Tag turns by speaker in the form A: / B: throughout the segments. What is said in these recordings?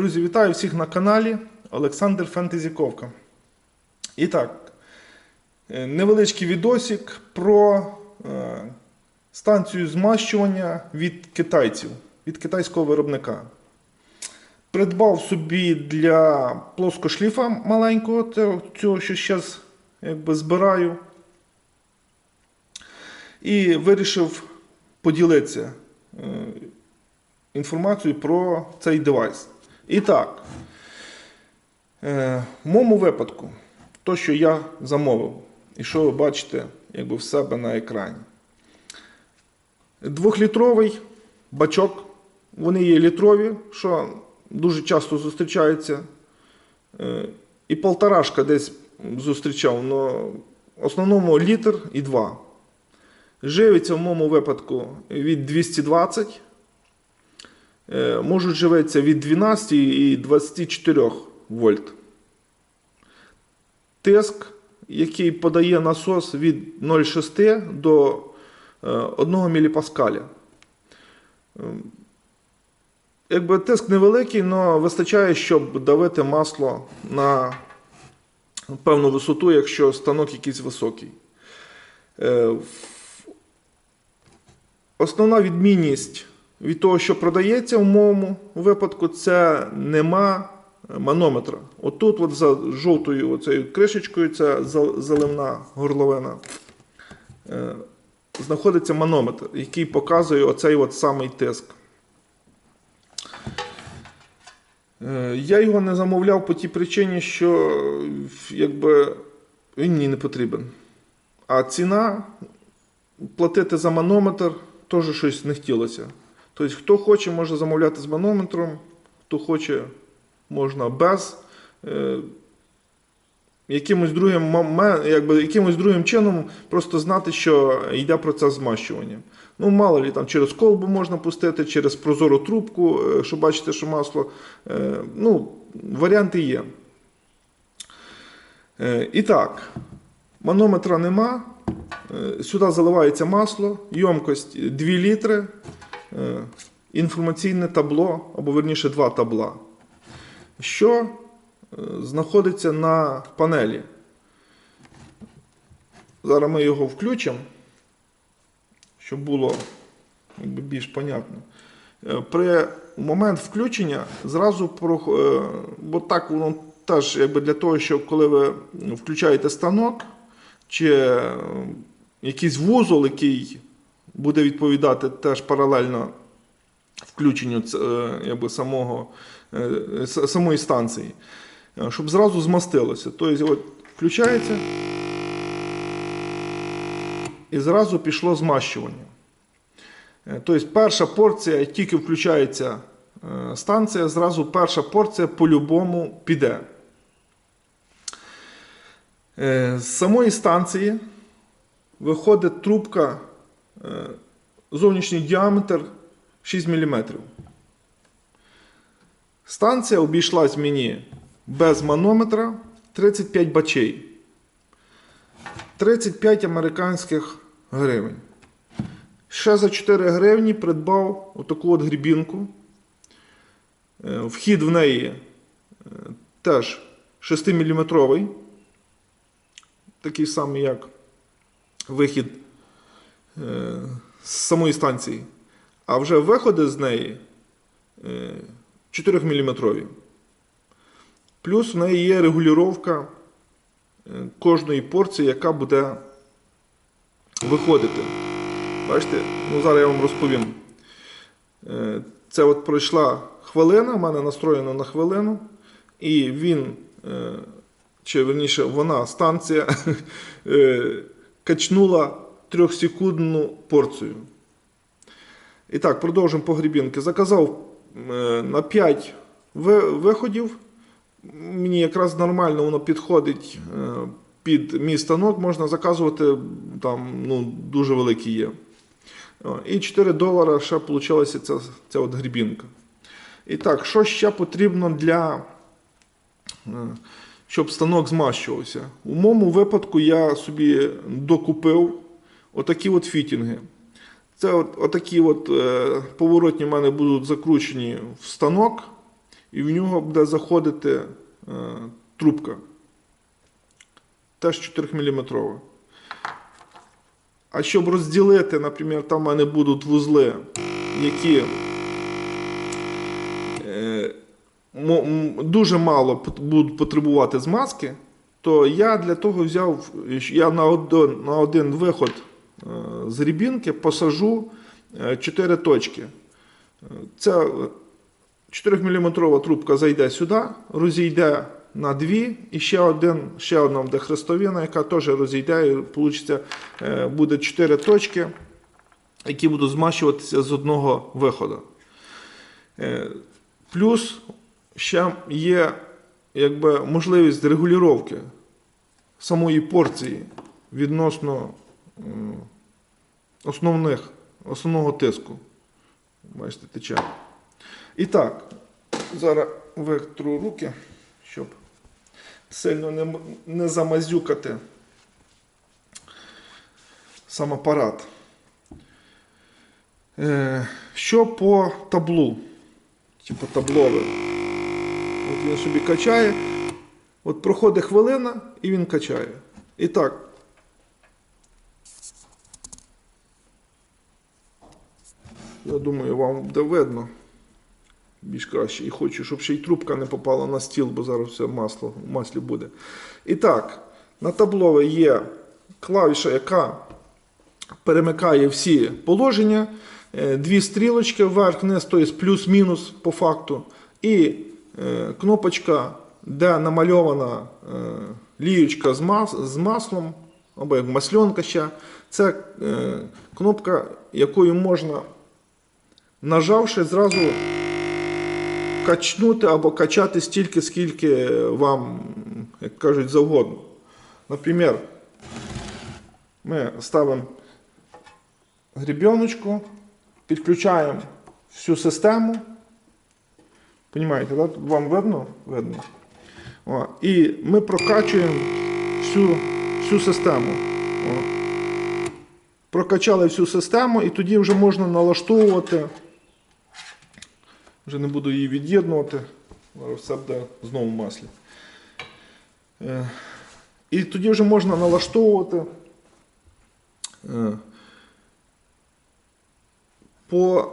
A: Друзі, вітаю всіх на каналі Олександр Фентезіковка. І так, е, невеличкий відосик про е, станцію змащування від китайців, від китайського виробника. Придбав собі для плоскошліфа маленького, цього, що зараз якби збираю. І вирішив поділитися е, інформацією про цей девайс. І так, е, в моєму випадку, то, що я замовив, і що ви бачите якби в себе на екрані. Двохлітровий бачок, вони є літрові, що дуже часто зустрічаються. Е, І полторашка десь зустрічав, але в основному літр і два. Живиться в моєму випадку від 220. Е, Можуть живитися від 12 і 24 вольт. Тиск, який подає насос від 0,6 до е, 1 мПа. Якби тиск невеликий, але вистачає, щоб давити масло на певну висоту, якщо станок якийсь високий. Е, Основна відмінність від того, що продається в моєму випадку, це нема манометра. Отут, от за жовтою оцею кришечкою, це за- заливна горловина, е, знаходиться манометр, який показує оцей от самий тиск. Е, Я його не замовляв по тій причині, що е, якби, він мені не потрібен. А ціна платити за манометр теж щось не хотілося. Тобто, хто хоче, може замовляти з манометром, хто хоче, можна без. Е, якимось другим, якби, якимось другим чином просто знати, що йде процес змащування. Ну, мало лі, там через колбу можна пустити, через прозору трубку, е, щоб бачити, що масло. е, Ну, варіанти є. І так, манометра нема. Сюди заливається масло, ємкость 2 літри, інформаційне табло, або верніше два табла. Що е, знаходиться на панелі? Зараз ми його включимо, щоб було більш понятно. Е, При момент включення зразу е, бо так воно теж якби для того, що коли ви включаєте станок, чи е, якийсь вузол, який буде відповідати теж паралельно включенню е, якби, самого, е, самої станції, е, щоб зразу змастилося. Тобто, от, включається і зразу пішло змащування. Тобто, перша порція, тільки включається станція, зразу перша порція по-любому піде. З самої станції виходить трубка, зовнішній діаметр 6 мм. Станція обійшлась мені без манометра 35 бачей. 35 американських гривень. Ще за 4 гривні придбав отаку от грібінку. Е, Вхід в неї е, теж 6-мм. Такий самий, як вихід з самої станції. А вже виходи з неї е, 4-мм. Плюс в неї є регулювання е, кожної порції, яка буде виходити. Бачите, ну зараз я вам розповім. Е, Це от пройшла хвилина, в мене настроєно на хвилину, і він, е, чи верніше, вона, станція, е, качнула трьохсекундну порцію. І так, продовжимо по грібінки. Заказав е, на 5 виходів. Мені якраз нормально воно підходить е, під мій станок. Можна заказувати, там ну, дуже великі є. І 4 долара ще вийшла ця, ця от грібінка. І так, що ще потрібно для, е, щоб станок змащувався? У моєму випадку я собі докупив отакі от фітінги. Це от, отакі от, е, поворотні в мене будуть закручені в станок. і в нього буде заходити е, трубка. Теж 4 мм. А щоб розділити, наприклад, там в мене будуть вузли, які е, дуже мало будуть потребувати змазки, то я для того взяв, я на один, на один виход з рібінки посажу 4 точки. Е, Ця 4-мм трубка зайде сюди, розійде на дві, і ще, один, ще одна буде хрестовина, яка теж розійде, і вийде, буде 4 точки, які будуть змащуватися з одного виходу. Е, Плюс ще є якби, можливість регулювання самої порції відносно основних, основного тиску. Бачите, тече. І так, зараз витру руки, щоб сильно не, не замазюкати сам апарат. Е, що по таблу? Типу таблове. От він собі качає. От проходить хвилина і він качає. І так. Я думаю, вам буде видно більш краще. І хочу, щоб ще й трубка не попала на стіл, бо зараз все масло в маслі буде. І так, на таблове є клавіша, яка перемикає всі положення. Е, Дві стрілочки вверх-вниз, тобто плюс-мінус по факту. І е, кнопочка, де намальована е, ліючка з, мас, з маслом, або як масленка ще. Це кнопка, якою можна, нажавши, зразу качнути або качати стільки, скільки вам, як кажуть, завгодно. Наприклад, ми ставимо гребеночку, підключаємо всю систему. Понимаєте, да? Вам видно? Видно. О, і ми прокачуємо всю, всю систему. О. Прокачали всю систему, і тоді вже можна налаштовувати. Вже не буду її від'єднувати. Все буде знову в маслі. Е, І тоді вже можна налаштовувати е, по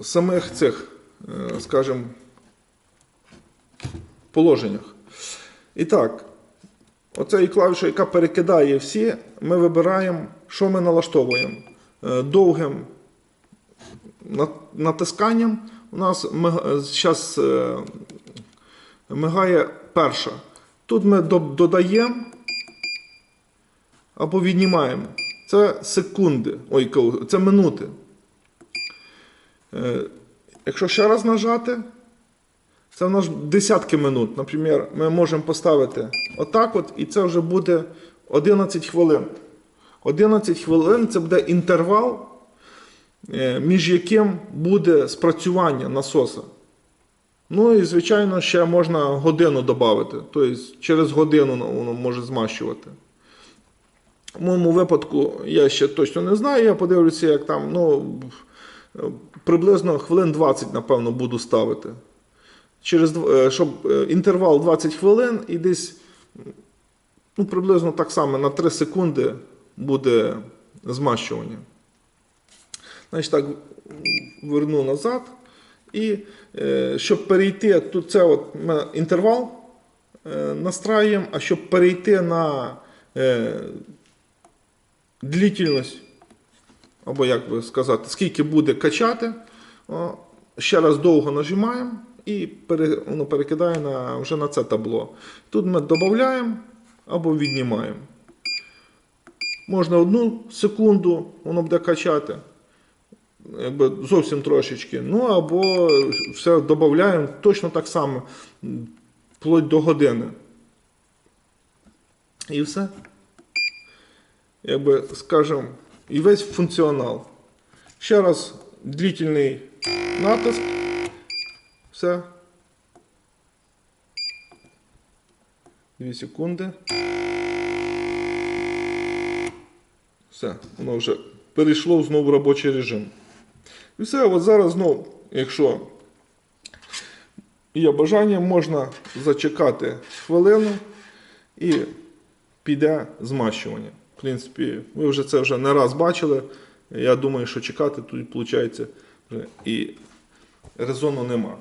A: самих цих, е, скажімо, положеннях. І так, оцеї клавіші, яка перекидає всі, ми вибираємо, що ми налаштовуємо. Довгим натисканням у нас зараз мигає перша. Тут ми додаємо або віднімаємо. Це секунди, ой, це минути. Е, Якщо ще раз нажати, це в нас десятки минут. Наприклад, ми можемо поставити отак от, і це вже буде 11 хвилин. 11 хвилин це буде інтервал, е, між яким буде спрацювання насоса. Ну і, звичайно, ще можна годину додати. Тобто через годину воно може змащувати. В моєму випадку я ще точно не знаю, я подивлюся, як там, ну, приблизно хвилин 20, напевно, буду ставити. Через, е, щоб е, інтервал 20 хвилин і десь ну, приблизно так само на 3 секунди буде змащування. Значить так, верну назад. І е, щоб перейти, тут це от інтервал е, настраюємо, а щоб перейти на е, длительність, або як би сказати, скільки буде качати, ще раз довго нажимаємо і пере, воно перекидає на, вже на це табло. Тут ми додаємо або віднімаємо. Можна одну секунду, воно буде качати. Якби зовсім трошечки. Ну або все додаємо точно так само, вплоть до години. І все. Якби, скажемо, і весь функціонал. Ще раз длительний натиск. Все. Дві секунди. Все, воно вже перейшло знову в робочий режим. І все, от зараз знову, якщо є бажання, можна зачекати хвилину і піде змащування. В принципі, ви вже це вже не раз бачили. Я думаю, що чекати тут виходить і резону нема.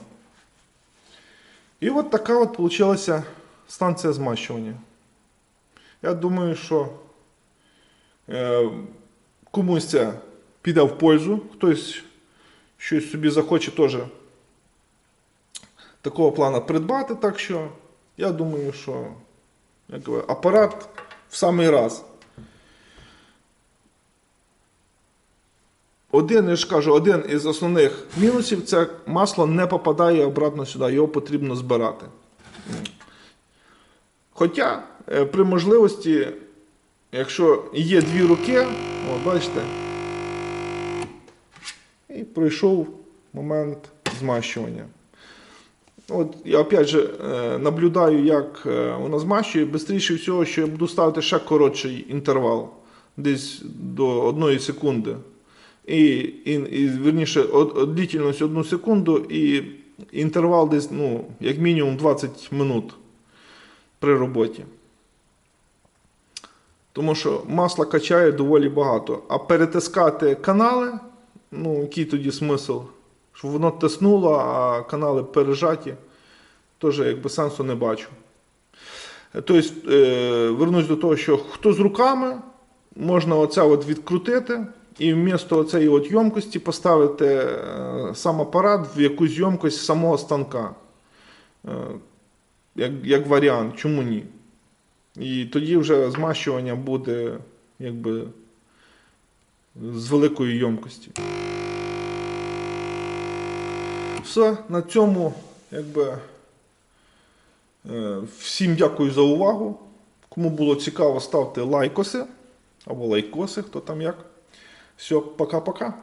A: І от така от вийшла станція змащування. Я думаю, що е, комусь це піде в пользу, хтось щось собі захоче теж такого плану придбати. Так що я думаю, що якби, апарат в самий раз. Один, я ж кажу, один із основних мінусів це масло не попадає обратно сюди, його потрібно збирати. Хоча е, при можливості, якщо є дві руки, от бачите, і пройшов момент змащування. От я опять же е, наблюдаю, як е, вона змащує. Бистріше всього, що я буду ставити ще коротший інтервал, десь до одної секунди. І, і, і верніше, длительність одну секунду і інтервал десь, ну, як мінімум 20 минут при роботі. Тому що масла качає доволі багато. А перетискати канали, ну, який тоді смисл? Щоб воно тиснуло, а канали пережаті, теж якби сенсу не бачу. Тобто, е, вернусь до того, що хто з руками, можна оце от відкрутити і вмісто цієї от ємкості поставити е, сам апарат в якусь ємкость самого станка. Е, як, як варіант, чому ні? І тоді вже змащування буде якби з великої ємкості. Все, на цьому якби, е, всім дякую за увагу. Кому було цікаво, ставте лайкоси або лайкоси, хто там як. Все, пока-пока.